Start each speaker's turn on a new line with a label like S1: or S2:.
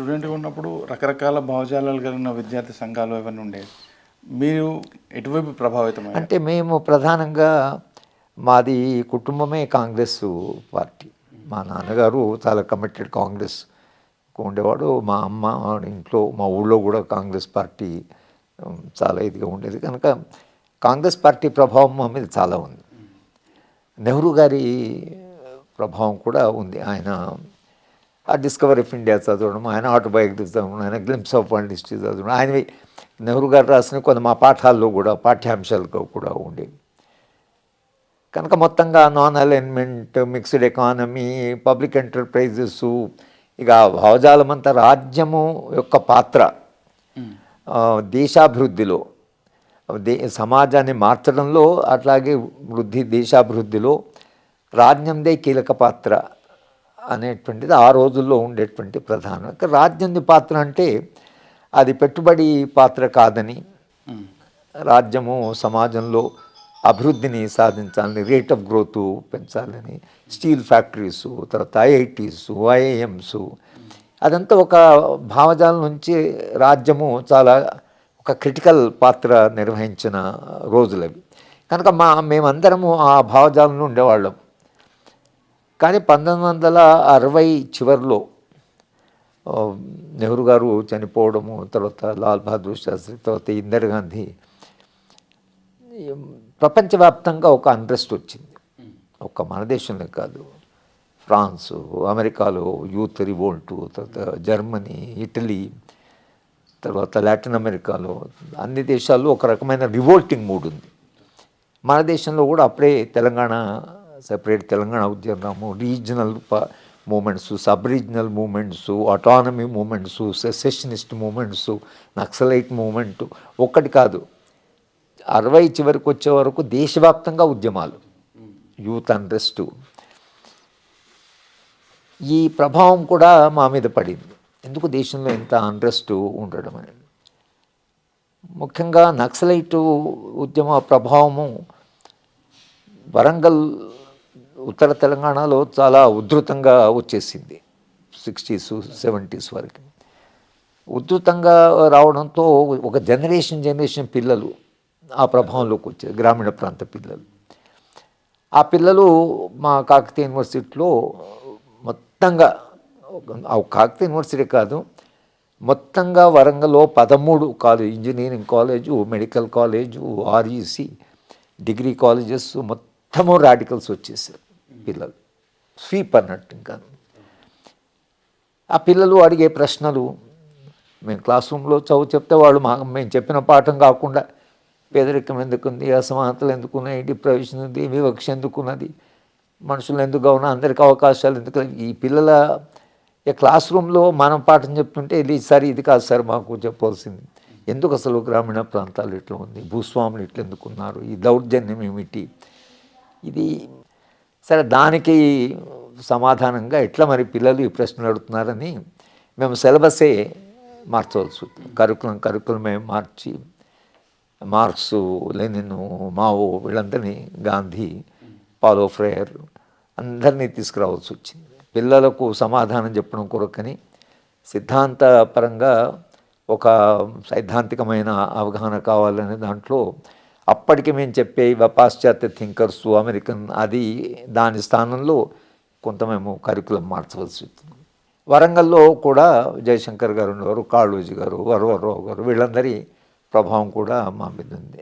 S1: స్టూడెంట్గా ఉన్నప్పుడు రకరకాల భావజాలాలు కలిగిన విద్యార్థి సంఘాలు ఇవన్నీ ఉండేవి మీరు ఎటువైపు ప్రభావితం
S2: అంటే మేము ప్రధానంగా మాది కుటుంబమే కాంగ్రెస్ పార్టీ. మా నాన్నగారు చాలా కమిటెడ్ కాంగ్రెస్ ఉండేవాడు. మా అమ్మ ఇంట్లో మా ఊళ్ళో కూడా కాంగ్రెస్ పార్టీ చాలా ఇదిగా ఉండేది. కనుక కాంగ్రెస్ పార్టీ ప్రభావం మా మీద చాలా ఉంది. నెహ్రూ గారి ప్రభావం కూడా ఉంది. ఆయన ఆ డిస్కవర్ ఆఫ్ ఇండియా చదవడం ఆయన ఆటోబయోగ్రఫీ చదవడం ఆయన గ్లిమ్స్ ఆఫ్ వరల్డ్ హిస్టరీ చదవడం. ఆయన నెహ్రూ గారు రాసిన కొన్ని మా పాఠాల్లో కూడా పాఠ్యాంశాలకు కూడా ఉండేవి కనుక మొత్తంగా non alignment mixed economy public enterprises ఇక భావజాలం అంతా రాజ్యము యొక్క పాత్ర. దేశాభివృద్ధిలో దే సమాజాన్ని మార్చడంలో అట్లాగే వృద్ధి దేశాభివృద్ధిలో రాజ్యందే కీలక పాత్ర. అనేటువంటిది ఆ రోజుల్లో ఉండేటువంటి ప్రధాన. ఇక రాజ్యంది పాత్ర అంటే అది పెట్టుబడి పాత్ర కాదని రాజ్యము సమాజంలో అభివృద్ధిని సాధించాలని రేట్ ఆఫ్ గ్రోత్ పెంచాలని స్టీల్ ఫ్యాక్టరీస్ తర్వాత ఐఐటీస్ ఐఐఎమ్స్ అదంతా ఒక భావజాలం నుంచి రాజ్యము చాలా ఒక క్రిటికల్ పాత్ర నిర్వహించిన రోజులవి. కనుక మా మేమందరము ఆ భావజాలంలో ఉండేవాళ్ళం. కానీ పంతొమ్మిది వందల అరవై చివరిలో నెహ్రూ గారు చనిపోవడము తర్వాత లాల్ బహదూర్ శాస్త్రి తర్వాత ఇందిరాగాంధీ ప్రపంచవ్యాప్తంగా ఒక అండ్రెస్ట్ వచ్చింది. ఒక మన దేశంలో కాదు ఫ్రాన్సు అమెరికాలో యూత్ రివోల్టు తర్వాత జర్మనీ ఇటలీ తర్వాత లాటిన్ అమెరికాలో అన్ని దేశాల్లో ఒక రకమైన రివోల్టింగ్ మూడ్ ఉంది. మన దేశంలో కూడా అప్పుడే తెలంగాణ సెపరేట్ తెలంగాణ ఉద్యమము regional movements sub regional movements autonomy movements secessionist movements Naxalite movement ఒక్కటి కాదు. అరవై చివరికి వచ్చే వరకు దేశవ్యాప్తంగా ఉద్యమాలు యూత్ అండ్రెస్ట్ ఈ ప్రభావం కూడా మా మీద పడింది. ఎందుకు దేశంలో ఇంత అండ్రెస్ట్ ఉండడం అనేది? ముఖ్యంగా నక్సలైట్ ఉద్యమ ప్రభావము వరంగల్ ఉత్తర తెలంగాణలో చాలా ఉధృతంగా వచ్చేసింది సిక్స్టీస్ సెవెంటీస్ వరకు. ఉధృతంగా రావడంతో ఒక జనరేషన్ జనరేషన్ పిల్లలు ఆ ప్రభావంలోకి వచ్చారు గ్రామీణ ప్రాంత పిల్లలు. ఆ పిల్లలు మా కాకతీయ యూనివర్సిటీలో మొత్తంగా ఆ కాకతీయ యూనివర్సిటీ కాదు మొత్తంగా వరంగల్లో పదమూడు college engineering college medical college REC degree colleges మొత్తము రాడికల్స్ వచ్చేసారు పిల్లలు. స్వీప్ అన్నట్టు ఇంకా. ఆ పిల్లలు అడిగే ప్రశ్నలు మేము క్లాస్ రూమ్లో చదువు చెప్తే వాళ్ళు మా మేము చెప్పిన పాఠం కాకుండా పేదరికం ఎందుకుంది అసమానతలు ఎందుకున్నాయి డిప్రవేషన్ ఉంది వివక్ష ఎందుకున్నది మనుషులు ఎందుకు కావున అందరికి అవకాశాలు ఎందుకు ఈ పిల్లల ఈ క్లాస్ రూమ్లో మనం పాఠం చెప్తుంటే ఇది సరే ఇది కాదు సార్ మాకు చెప్పవలసింది. ఎందుకు అసలు గ్రామీణ ప్రాంతాలు ఇట్లా ఉంది భూస్వాములు ఇట్లా ఎందుకున్నారు ఈ దౌర్జన్యం ఏమిటి? ఇది సరే దానికి సమాధానంగా ఎట్లా మరి పిల్లలు ఈ ప్రశ్నలు అడుగుతున్నారని మేము సిలబసే మార్చవలసి కరుకులం కరికులం కరికులమే మార్చి మార్క్స్ లెనిన్ మావో వీళ్ళందరినీ గాంధీ పాలో ఫ్రేయర్ అందరినీ తీసుకురావాల్సి వచ్చింది. పిల్లలకు సమాధానం చెప్పడం కొరకని సిద్ధాంతపరంగా ఒక సైద్ధాంతికమైన అవగాహన కావాలనే దాంట్లో అప్పటికి మేము చెప్పే పాశ్చాత్య థింకర్స్ అమెరికన్ అది దాని స్థానంలో కొంత మేము కరికులం మార్చవలసి వచ్చింది. వరంగల్లో కూడా జయశంకర్ గారు ఉండేవారు కాళూజీ గారు వరవరరావు గారు వీళ్ళందరి ప్రభావం కూడా మా మీద ఉంది.